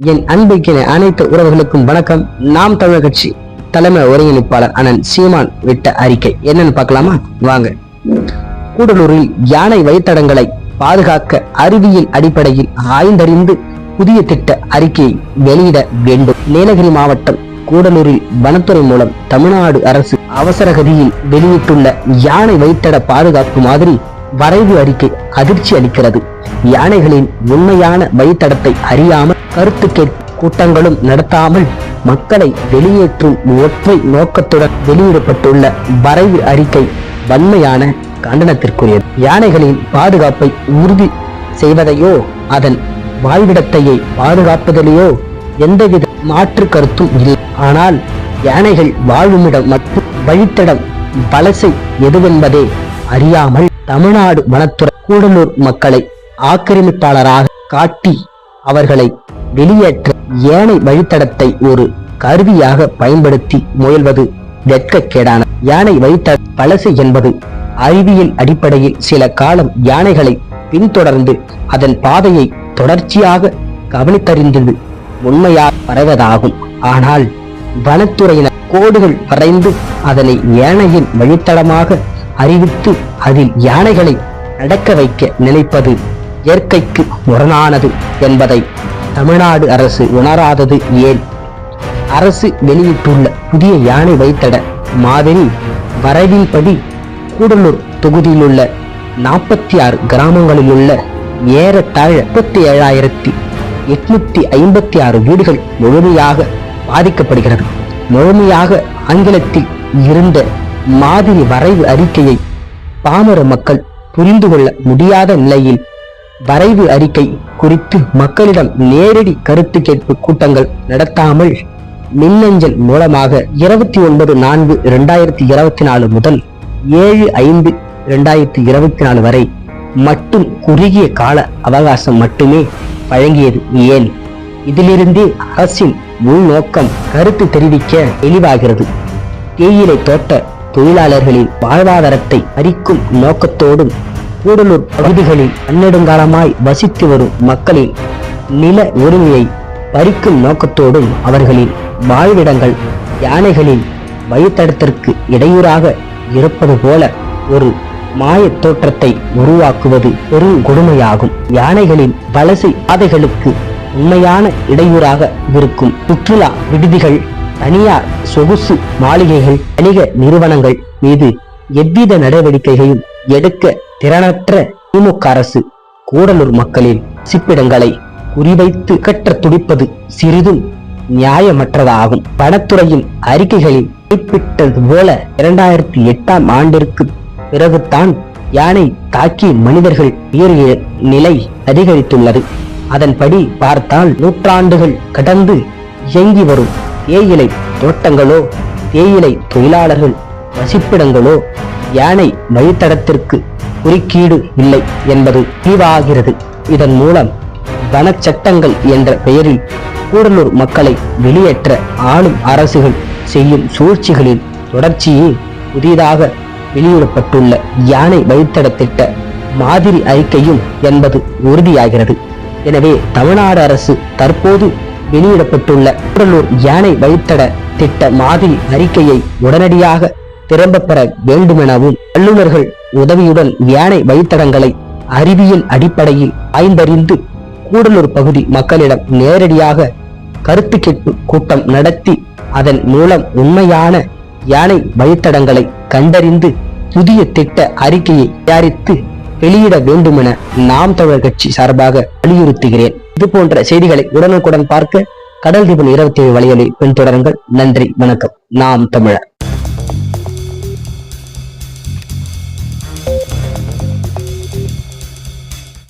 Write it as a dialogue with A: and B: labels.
A: என் அன்பிற்கின அனைத்து உறவுகளுக்கும் வணக்கம். நாம் தமிழர் கட்சி தலைமை ஒருங்கிணைப்பாளர் அண்ணன் சீமான் விட்ட அறிக்கை. என்னன்னு பார்க்கலாமா? வாங்க. கூடலூரில் யானை வழித்தடங்களை பாதுகாக்க அறிவியல் அடிப்படையில் ஆய்ந்தறிந்து புதிய திட்ட அறிக்கையை வெளியிட வேண்டும். நீலகிரி மாவட்டம் கூடலூரில் வனத்துறை மூலம் தமிழ்நாடு அரசு அவசரகதியில் வெளியிட்டுள்ள யானை வழித்தட பாதுகாப்பு மாதிரி வரைவு அறிக்கை அதிர்ச்சி அளிக்கிறது. யானைகளின் உண்மையான வழித்தடத்தை அறியாமல் கருத்து கேட்பு கூட்டங்களும் நடத்தாமல் மக்களை வெளியேற்றும் ஒற்றை நோக்கத்துடன் வெளியிடப்பட்டுள்ள வரைவு அறிக்கை வன்மையான கண்டனத்திற்குரியது. யானைகளின் பாதுகாப்பை உறுதி செய்வதையோ அதன் வாழ்விடத்தையே பாதுகாப்பதிலேயோ எந்தவித மாற்று கருத்தும் இல்லை. ஆனால் யானைகள் வாழுமிடம் மற்றும் வழித்தடம் வலசை எதுவென்பதே அறியாமல் தமிழ்நாடு வனத்துறை கூடலூர் மக்களை ஆக்கிரமிப்பாளராக காட்டி அவர்களை வெளியேற்ற யானை வழித்தடத்தை ஒரு கருவியாக பயன்படுத்தி முயல்வது வெட்கக்கேடான யானை வழித்தட பழசு என்பது அறிவியல் அடிப்படையில் சில காலம் யானைகளை பின்தொடர்ந்து அதன் பாதையை தொடர்ச்சியாக கவனித்தறிந்தது உண்மையாக பரவதாகும். ஆனால் வனத்துறையினர் கோடுகள் வரைந்து அதனை யானையின் வழித்தடமாக அறிவித்து அதில் யானைகளை நடக்க வைக்க நினைப்பது இயற்கைக்கு முரணானது என்பதை தமிழ்நாடு அரசு உணராதது ஏன்? அரசு வெளியிட்டுள்ள புதிய யானை வைத்தட மாதிரி வரைவின்படி கூடலூர் தொகுதியிலுள்ள நாற்பத்தி ஆறு கிராமங்களிலுள்ள ஏறத்தாழ முப்பத்தி ஏழாயிரத்தி எட்நூத்தி ஐம்பத்தி ஆறு வீடுகள் முழுமையாக பாதிக்கப்படுகிறது. முழுமையாக ஆங்கிலத்தில் இருந்த மாதிரி வரைவு அறிக்கையை பாமர மக்கள் புரிந்து கொள்ள முடியாத நிலையில் வரைவு அறிக்கை குறித்து மக்களிடம் நேரடி கருத்து கேட்பு கூட்டங்கள் நடத்தாமல் மின்னஞ்சல் மூலமாக இருபத்தி ஒன்பது நான்கு இரண்டாயிரத்தி இருபத்தி நாலு முதல் ஏழு ஐந்து இரண்டாயிரத்தி இருபத்தி நாலு வரை மட்டும் குறுகிய கால அவகாசம் மட்டுமே வழங்கியது ஏன்? இதிலிருந்தே அரசின் உள்நோக்கம் கருத்து தெரிவிக்க தெளிவாகிறது. தேயிலை தோட்ட தொழிலாளர்களின் வாழ்வாதாரத்தை அரிக்கும் நோக்கத்தோடும் கூடலூர் பகுதிகளில் அன்னெடுங்காலமாய் வசித்து வரும் மக்களின் நில உரிமையை பறிக்கும் நோக்கத்தோடும் அவர்களின் வாழ்விடங்கள் யானைகளின் வழித்தடத்திற்கு இடையூறாக இருப்பது போல ஒரு மாயத் தோற்றத்தை உருவாக்குவது பெரும் கொடுமையாகும். யானைகளின் வலசை பாதைகளுக்கு உண்மையான இடையூறாக இருக்கும் சுற்றுலா விடுதிகள் தனியார் சொகுசு மாளிகைகள் வணிக நிறுவனங்கள் மீது எவ்வித நடவடிக்கைகளையும் எடுக்க திறனற்ற திமுக அரசு கூடலூர் மக்களின் சிப்பிடங்களை குறிவைத்து கற்ற துடிப்பது சிறிதும் நியாயமற்றதாகும். பணத்துறையின் அறிக்கைகளில் குறிப்பிட்டது போல இரண்டாயிரத்தி எட்டாம் ஆண்டிற்கு பிறகுதான் யானை தாக்கி மனிதர்கள் உயிரிய நிலை அதிகரித்துள்ளது. அதன்படி பார்த்தால் நூற்றாண்டுகள் கடந்து இயங்கி வரும் தேயிலை தோட்டங்களோ தேயிலை தொழிலாளர்கள் வசிப்பிடங்களோ யானை வழித்தடத்திற்கு குறுக்கீடு இல்லை என்பது தெளிவாகிறது. இதன் மூலம் வனச்சட்டங்கள் என்ற பெயரில் கூடலூர் மக்களை வெளியேற்ற ஆளும் அரசுகள் செய்யும் சூழ்ச்சிகளின் தொடர்ச்சியே புதிதாக வெளியிடப்பட்டுள்ள யானை வழித்தட திட்ட மாதிரி அறிக்கையும் என்பது உறுதியாகிறது. எனவே தமிழ்நாடு அரசு தற்போது வெளியிடப்பட்டுள்ள கூடலூர் யானை வழித்தட திட்ட மாதிரி அறிக்கையை உடனடியாக திரும்ப பெற வேண்டுமெனவும் வல்லுநர்கள் உதவியுடன் யானை வழித்தடங்களை அறிவியல் அடிப்படையில் ஆய்ந்தறிந்து கூடலூர் பகுதி மக்களிடம் நேரடியாக கருத்து கேட்பு கூட்டம் நடத்தி அதன் மூலம் உண்மையான யானை வழித்தடங்களை கண்டறிந்து புதிய திட்ட அறிக்கையை தயாரித்து வெளியிட வேண்டுமென நாம் தமிழர் கட்சி சார்பாக வலியுறுத்துகிறேன். இது போன்ற செய்திகளை உடனுக்குடன் பார்க்க கடல் தீபன் இருபத்தி ஏழு வழிகளை பின்தொடருங்கள். நன்றி வணக்கம். நாம் தமிழர்.